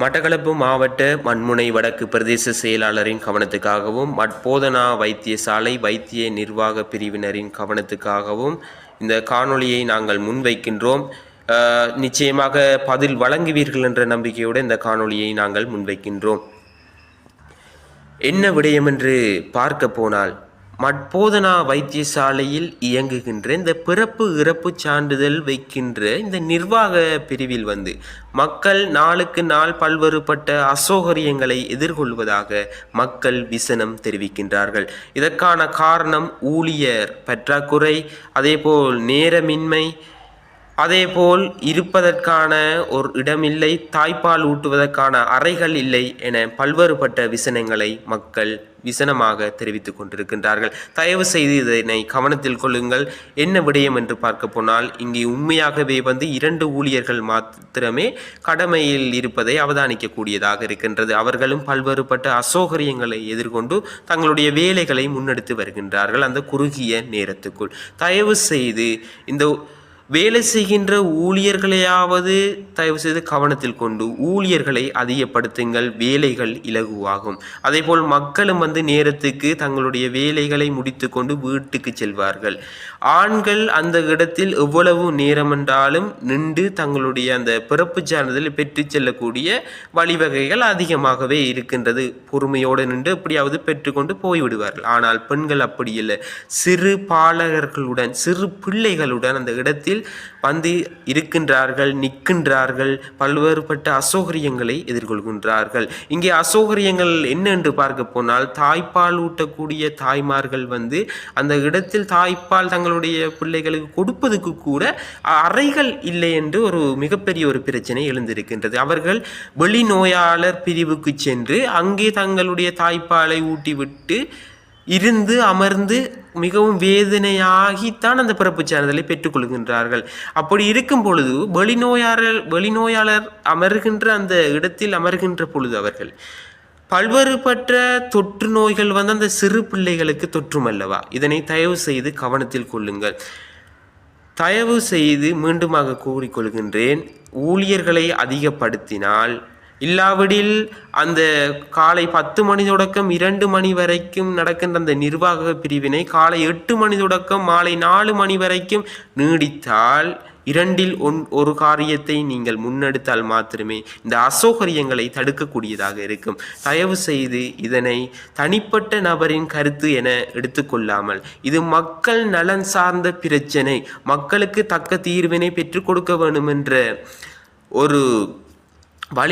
மட்டக்களப்பு மாவட்ட மண்முனை வடக்கு பிரதேச செயலாளரின் கவனத்துக்காகவும் மட்போதனா வைத்தியசாலை வைத்திய நிர்வாக பிரிவினரின் கவனத்துக்காகவும் இந்த காணொளியை நாங்கள் முன்வைக்கின்றோம். நிச்சயமாக பதில் வழங்குவீர்கள் என்ற நம்பிக்கையோடு இந்த காணொளியை நாங்கள் முன்வைக்கின்றோம். என்ன விடயம் என்று பார்க்க போனால் மட்போதனா வைத்தியசாலையில் இயங்குகின்ற இந்த பிறப்பு இறப்பு சான்றிதழ் வைக்கின்ற இந்த நிர்வாக பிரிவில் வந்து மக்கள் நாளுக்கு நாள் பல்வேறுபட்ட அசௌகரியங்களை எதிர்கொள்வதாக மக்கள் விசனம் தெரிவிக்கின்றார்கள். இதற்கான காரணம் ஊழியர் பற்றாக்குறை அதேபோல் நேரமின்மை அதேபோல் இருப்பதற்கான ஒரு இடமில்லை தாய்ப்பால் ஊட்டுவதற்கான அறைகள் இல்லை என பல்வேறுபட்ட விசனங்களை மக்கள் விசனமாக தெரிவித்துக் கொண்டிருக்கின்றார்கள். தயவு செய்து இதனை கவனத்தில் கொள்ளுங்கள். என்ன விடயம் என்று பார்க்க போனால் இங்கே உண்மையாகவே வந்து இரண்டு ஊழியர்கள் மாத்திரமே கடமையில் இருப்பதை அவதானிக்கக்கூடியதாக இருக்கின்றது. அவர்களும் பல்வேறுபட்ட அசௌகரியங்களை எதிர்கொண்டு தங்களுடைய வேலைகளை முன்னெடுத்து வருகின்றார்கள் அந்த குறுகிய நேரத்துக்குள். தயவு செய்து இந்த வேலை செய்கின்ற ஊழியர்களையாவது தயவு செய்து கவனத்தில் கொண்டு ஊழியர்களை அதிகப்படுத்துங்கள் வேலைகள் இலகுவாகும். அதேபோல் மக்களும் வந்து நேரத்துக்கு தங்களுடைய வேலைகளை முடித்துக்கொண்டு வீட்டுக்கு செல்வார்கள். ஆண்கள் அந்த இடத்தில் எவ்வளவு நேரம் என்றாலும் நின்று தங்களுடைய அந்த பிறப்பு சான்றிதழ் பெற்று செல்லக்கூடிய வழிவகைகள் அதிகமாகவே இருக்கின்றது. பொறுமையோடு நின்று எப்படியாவது பெற்றுக்கொண்டு போய்விடுவார்கள். ஆனால் பெண்கள் அப்படி இல்லை. சிறு பாலகர்களுடன் சிறு பிள்ளைகளுடன் அந்த இடத்தில் வந்து இருக்கின்றார்கள் நிற்கின்றார்கள் பல்வேறுபட்ட அசௌகரியங்களை எதிர்கொள்கின்றார்கள். இங்கே அசௌகரியங்கள் என்ன என்று பார்க்க போனால் தாய்ப்பால் ஊட்டக்கூடிய தாய்மார்கள் வந்து அந்த இடத்தில் தாய்ப்பால் தங்களுடைய பிள்ளைகளுக்கு கொடுப்பதுக்கு கூட அறைகள் இல்லை என்று ஒரு மிகப்பெரிய ஒரு பிரச்சனை எழுந்திருக்கின்றது. அவர்கள் வெளிநோயாளர் பிரிவுக்கு சென்று அங்கே தங்களுடைய தாய்ப்பாலை ஊட்டிவிட்டு இருந்து அமர்ந்து மிகவும் வேதனையாகித்தான் அந்த பிறப்பு சான்றிதழை பெற்றுக்கொள்கின்றார்கள் அப்படி இருக்கும் பொழுது வெளிநோயாளர் வெளிநோயாளர் அமர்கின்ற அந்த இடத்தில் அமர்கின்ற பொழுது அவர்கள் பல்வேறுபட்ட தொற்று நோய்கள் வந்து அந்த சிறு பிள்ளைகளுக்கு தொற்றும் அல்லவா இதனை தயவு செய்து கவனத்தில் கொள்ளுங்கள். தயவு செய்து மீண்டுமாக கூறிக்கொள்கின்றேன். ஊழியர்களை அதிகப்படுத்தினால் இல்லாவிடில் அந்த காலை பத்து மணி தொடக்கம் இரண்டு மணி வரைக்கும் நடக்கின்ற அந்த நிர்வாக பிரிவினை காலை எட்டு மணி தொடக்கம் மாலை நாலு மணி வரைக்கும் நீடித்தால் இரண்டில் ஒன் ஒரு காரியத்தை நீங்கள் முன்னெடுத்தால் மாத்திரமே இந்த அசௌகரியங்களை தடுக்கக்கூடியதாக இருக்கும். தயவு செய்து இதனை தனிப்பட்ட நபரின் கருத்து என எடுத்துக்கொள்ளாமல் இது மக்கள் நலன் சார்ந்த பிரச்சனை. மக்களுக்கு தக்க தீர்வினை பெற்றுக் கொடுக்க வேண்டும் என்ற ஒரு வழி